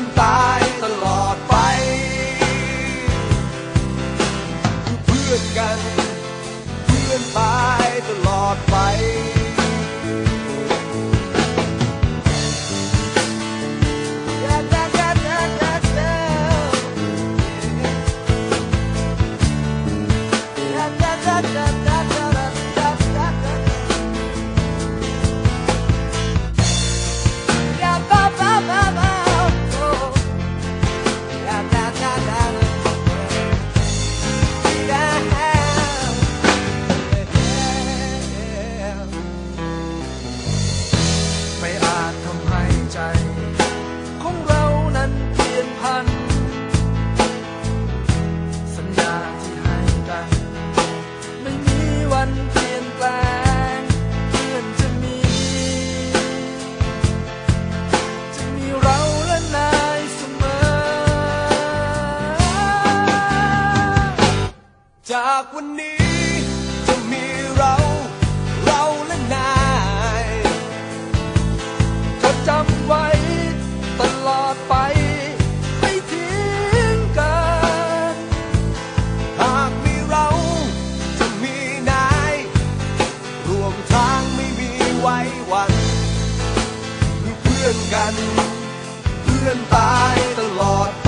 นตายตลอดไป คือเพื่อนกัน เพื่อนตายตลอดไปไม่ จากวันนี้จะมีเรา เราและนายจดจำไว้ตลอดไป ไม่ทิ้งกัน หากมีเราจะมีนาย รวมทางไม่มีไว้วันเพื่อนกัน เพื่อนตายตลอดไป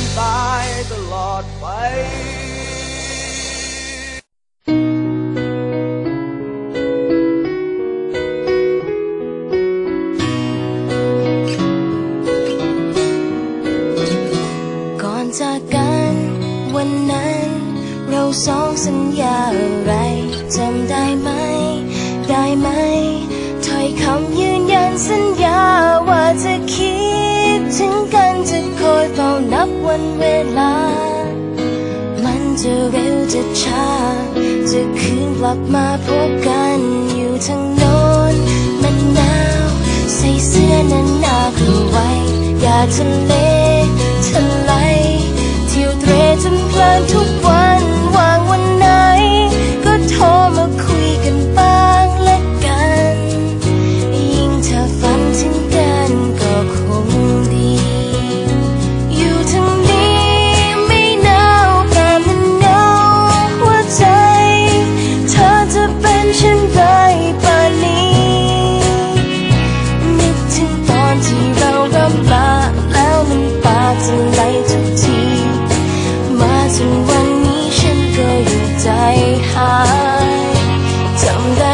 นตายตลอดไปก่อนจากกันวันนั้น เราสองสัญญาอะไรจำได้ไหม วันเวลา มันจะเร็วจะช้า จะคืนกลับมาพบกันอยู่ทางโน้นมันหนาว ใส่เสื้อนั้นหนาเข้าไว้ อย่าทะเล ใจหายจำได้